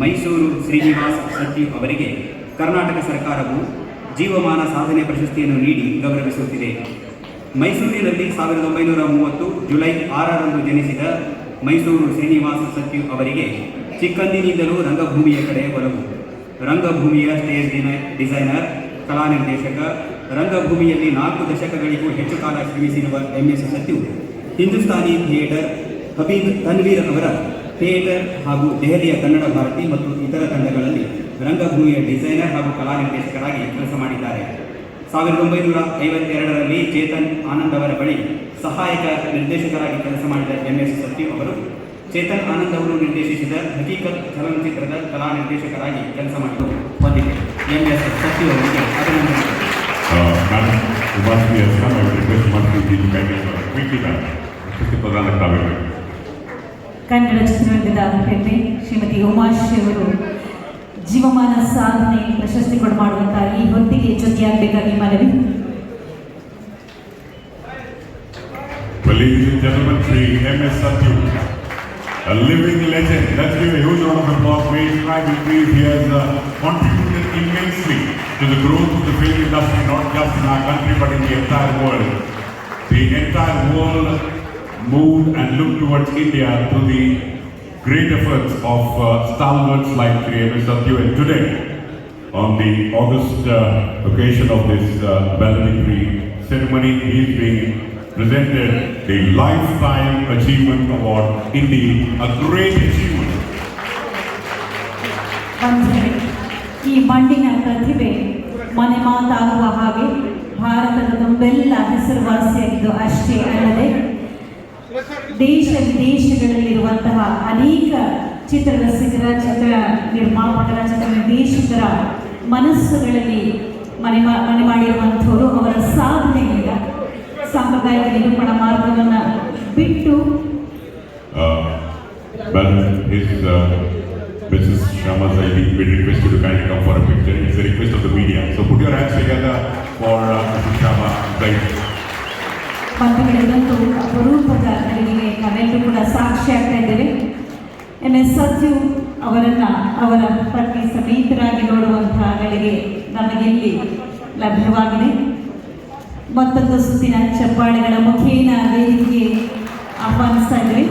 ಮೈಸೂರು ಶ್ರೀನಿವಾಸ್ ಸಚಿವ್ ಅವರಿಗೆ ಕರ್ನಾಟಕ ಸರ್ಕಾರವು ಜೀವಮಾನ ಸಾಧನೆ ಪ್ರಶಸ್ತಿಯನ್ನು ನೀಡಿ ಗೌರವಿಸುತ್ತಿದೆ. ಮೈಸೂರಿನಲ್ಲಿ ಸಾವಿರದ ಒಂಬೈನೂರ ಮೂವತ್ತು ಜುಲೈ ಆರರಂದು ಜನಿಸಿದ ಮೈಸೂರು ಶ್ರೀನಿವಾಸ ಸಚಿವ್ ಅವರಿಗೆ ಚಿಕ್ಕಂದಿನಿಂದಲೂ ರಂಗಭೂಮಿಯ ಕಡೆ ಒಲವು. ರಂಗಭೂಮಿಯ ಸ್ಟೇಜ್ ಡಿಸೈನರ್, ಕಲಾ ನಿರ್ದೇಶಕ, ರಂಗಭೂಮಿಯಲ್ಲಿ ನಾಲ್ಕು ದಶಕಗಳಿಗೂ ಹೆಚ್ಚು ಕಾಲ ಶ್ರಮಿಸಿರುವ M S Sathyu Hindustani theatre Habib Tanvir ಅವರ ಥಿಯೇಟರ್ ಹಾಗೂ ದೆಹಲಿಯ ಕನ್ನಡ ಭಾರತಿ ಮತ್ತು ಇತರ ತಂಡಗಳಲ್ಲಿ ರಂಗಭೂಮಿಯ ಡಿಸೈನರ್ ಹಾಗೂ ಕಲಾ ನಿರ್ದೇಶಕರಾಗಿ ಕೆಲಸ ಮಾಡಿದ್ದಾರೆ. ಸಾವಿರದ ಒಂಬೈನೂರ ಐವತ್ತೆರಡರಲ್ಲಿ ಚೇತನ್ ಆನಂದ್ ಅವರ ಬಳಿ ಸಹಾಯಕ ನಿರ್ದೇಶಕರಾಗಿ ಕೆಲಸ ಮಾಡಿದ ಎಂ ಎಸ್ ಸತ್ಯು ಅವರು, ಚೇತನ್ ಆನಂದ್ ಅವರು ನಿರ್ದೇಶಿಸಿದ ಹಕೀಕತ್ ಚಲನಚಿತ್ರದ ಕಲಾ ನಿರ್ದೇಶಕರಾಗಿ ಕೆಲಸ ಮಾಡಲು ಹೊಂದಿದೆ. ಎಂ ಎಸ್ ಸತ್ಯು ಅವರಿಗೆ ಅಭಿನಂದನೆ Ubasmi has ಕನ್ನಡ ಚಿತ್ರರಂಗದ ಹೆಮ್ಮೆ ಶ್ರೀಮತಿ ಉಮಾಶ್ರೀ ಅವರು ಜೀವಮಾನ ಸಾಧನೆ ಪ್ರಶಸ್ತಿ ಕೊಡು ಮಾಡುವಂತಹ ಈ ಹೊತ್ತಿಗೆ ಜೊತೆಯಾಗಬೇಕಾಗಿ ಮನವಿ Well, ladies and gentlemen, Sri M.S. Satyu, a living legend. Let's give a huge round of applause. May his tribe increase. He has uh, contributed immensely to the growth of the film industry, not just in our country, but in the entire world. The entire world moved and looked towards India through the great efforts of uh, stalwarts like Sri M.S. Satyu. And today, on the August uh, occasion of this uh, valedictory ceremony, he is being presented the Lifetime Achievement Award. Indeed, a great achievement. ಬಂಧುಗಳೇ ಈ ಮಣ್ಣಿನ ಪ್ರತಿಭೆ ಮನೆ ಮಾತಾಗುವ ಹಾಗೆ ಭಾರತದ ತುಂಬೆಲ್ಲ ಹೆಸರುವಾಸಿಯಾಗಿದ್ದು ಅಷ್ಟೇ ಅಲ್ಲದೆ ದೇಶ ವಿದೇಶಗಳಲ್ಲಿರುವಂತಹ ಅನೇಕ ಚಿತ್ರರಸಿಕರ ಚಿತ್ರ ನಿರ್ಮಾಪಕರ ಚಿತ್ರ ನಿರ್ದೇಶಕರ ಮನಸ್ಸುಗಳಲ್ಲಿ ಮನೆ ಮನೆ ಮಾಡಿರುವಂಥವರು ಅವರ ಸಾಧನೆಯಿಂದ ಸಾಂಪ್ರದಾಯಿಕ ನಿರೂಪಣ ಮಾರ್ಗವನ್ನು ಬಿಟ್ಟು Uh, uh, Mrs. Shama Zaidi, we request you to kindly come for a picture. It's a request of the media. So put your hands together for uh, Mrs. Shama Zaidi. ಬಂಧುಗಳಿಗೊಂದು ಅಪರೂಪದ ಗಳಿಗೆಗೆ ನಾವೆಲ್ಲರೂ ಕೂಡ ಸಾಕ್ಷಿ ಆಗ್ತಾ ಇದ್ದೇವೆ. ಎಂ ಎಸ್ ಸತ್ಯು ಅವರನ್ನು ಅವರ ಪತ್ನಿ ಸಮೇತರಾಗಿ ನೋಡುವಂತಹ ಗಳಿಗೆ ನಮಗಿಲ್ಲಿ ಲಭ್ಯವಾಗಿದೆ. ಮತ್ತೊಂದು ಸುತ್ತಿನ ಚಪ್ಪಾಳೆಗಳ ಮುಖೇನ ವೇದಿಕೆಗೆ ಆಹ್ವಾನಿಸ್ತಾ ಇದ್ದೇವೆ.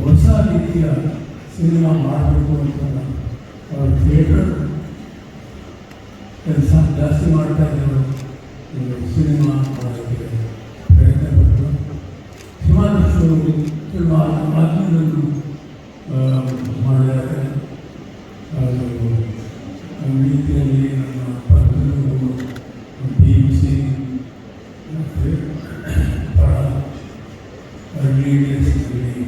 ಹೊಸ ರೀತಿಯ ಸಿನಿಮಾ ಮಾಡಬೇಕು ಅಂತ ಅವ್ರ ಥಿಯೇಟರ್ ಕೆಲಸ ಜಾಸ್ತಿ ಮಾಡ್ತಾ ಇದ್ದರು ಸಿನಿಮಾ ಮಾಡೋದಕ್ಕೆ ಪ್ರಯತ್ನ ಪಟ್ಟರು ಸುಮಾರಷ್ಟು ಕೆಲವು ಮಾಧ್ಯಮಗಳನ್ನು ಮಾಡಿದಾಗ ರೀತಿಯಲ್ಲಿ ನಮ್ಮ ಪಕ್ಕದವರು ಡಿ ವಿ ಸಿ ಮತ್ತು ಪರ ಲೀಡರ್ಸ್ನಲ್ಲಿ